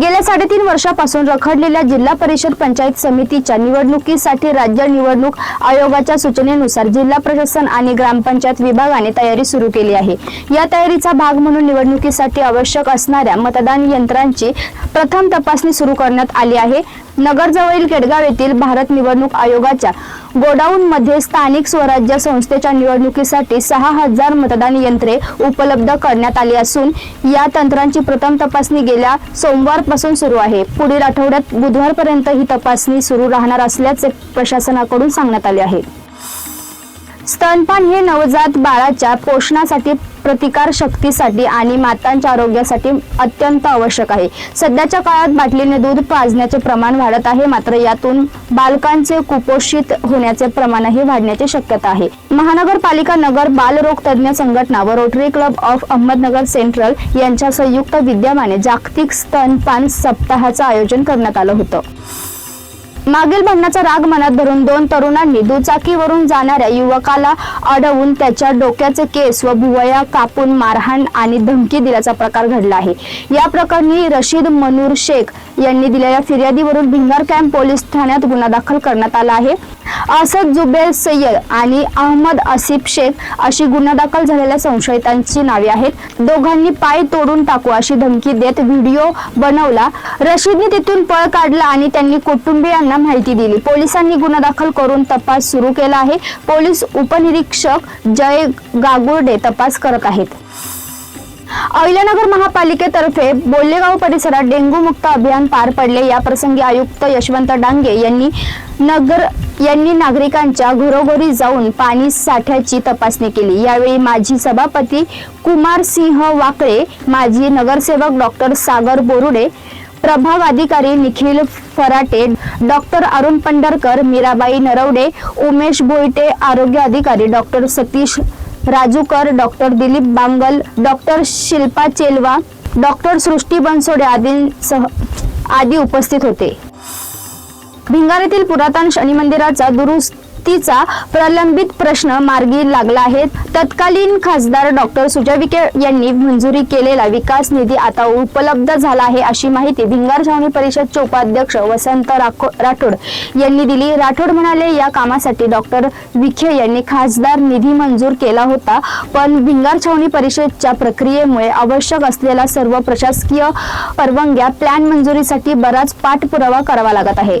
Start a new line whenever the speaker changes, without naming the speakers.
गेल्या साडेतीन वर्षापासून रखडलेल्या जिल्हा परिषद पंचायत समितीच्या निवडणुकीसाठी राज्य निवडणूक आयोगाच्या सूचनेनुसार जिल्हा प्रशासन आणि ग्रामपंचायत विभागाने तयारी सुरू केली आहे. या तयारीचा भाग म्हणून निवडणुकीसाठी आवश्यक असणाऱ्या मतदान यंत्रांची प्रथम तपासणी सुरू करण्यात आली आहे. नगरजवळील केडगाव येथील भारत निवडणूक आयोगाच्या गोडाऊन मध्ये स्थानिक स्वराज्य संस्थेच्या निवडणुकीसाठी सहा हजार मतदान यंत्रे उपलब्ध करण्यात आली असून या तंत्रांची प्रथम तपासणी गेल्या सोमवारपासून सुरू आहे. पुढील आठवड्यात बुधवारपर्यंत ही तपासणी सुरू राहणार असल्याचे प्रशासनाकडून सांगण्यात आले आहे. स्तनपान हे नवजात बाळाच्या पोषणासाठी प्रतिकारशक्तीसाठी आणि मातांच्या आरोग्यासाठी अत्यंत आवश्यक आहे. सध्याच्या काळात बाटलीने दूध पाजण्याचे प्रमाण वाढत आहे मात्र यातून बालकांचे कुपोषित होण्याचे प्रमाणही वाढण्याची शक्यता आहे. महानगरपालिका नगर बालरोग तज्ज्ञ संघटना व Rotary Club of Ahmednagar central यांच्या संयुक्त विद्यमाने जागतिक स्तनपान सप्ताहाचं आयोजन करण्यात आलं होतं. मागील भांडणाचा राग मनात धरून दोन तरुणांनी दुचाकीवरून जाणाऱ्या युवकाला अडवून त्याच्या डोक्याचे केस व भुवया कापून मारहाण आणि धमकी दिल्याचा प्रकार घडला आहे. या प्रकरणी रशीद मनूर शेख यांनी दिलेल्या फिर्यादीवरून भिंगार कॅम्प पोलीस ठाण्यात गुन्हा दाखल करण्यात आला आहे. असद जुबेर सय्यद आणि अहमद आसिफ शेख अशी गुन्हा दाखल झालेल्या संशयितांची नावे आहेत. दोघांनी पाय तोडून टाकू अशी धमकी देत व्हिडिओ बनवला. रशीदने तिथून पळ काढला आणि त्यांनी कुटुंबियांना माहिती दिली. पोलिसांनी गुन्हा दाखल करून तपास सुरू केला आहे. पोलीस उपनिरीक्षक जय गागुर्डे तपास करत आहेत. अहिल्यानगर महापालिकेतर्फे बोल्लेगाव परिसरात डेंग्यू मुक्त अभियान पार पडले. या प्रसंगी आयुक्त यशवंत डांगे यांनी नगर यांनी नागरिकांच्या घरोघरी जाऊन पाणी साठ्याची तपासणी केली. यावेळी माजी सभापती कुमार सिंह वाकळे माजी नगरसेवक डॉक्टर सागर बोरुडे प्रभाग अधिकारी निखिल फराटे डॉक्टर अरुण पंढरकर मीराबाई नरवडे उमेश भोईटे आरोग्य अधिकारी doctor Satish Rajukar doctor Dilip Bangal doctor Shilpa Chelva doctor Srushti Bansode आदींसह आदी उपस्थित होते. भिंगारीतील पुरातन शनी मंदिराचा दुरुस्त दुरुस्तीचा प्रलंबित प्रश्न मार्गी लागला आहे. तत्कालीन खासदार डॉक्टर सुजय विखे यांनी मंजुरी केलेला विकास निधी आता उपलब्ध झाला आहे अशी माहिती भिंगार छावणी परिषदचे उपाध्यक्ष वसंत राखो- राठोड यांनी दिली. राठोड म्हणाले या कामासाठी डॉक्टर विखे यांनी खासदार निधी मंजूर केला होता पण भिंगार छावणी परिषदच्या प्रक्रियेमुळे आवश्यक असलेला सर्व प्रशासकीय परवानग्या प्लॅन मंजुरीसाठी बराच पाठपुरावा करावा लागत आहे.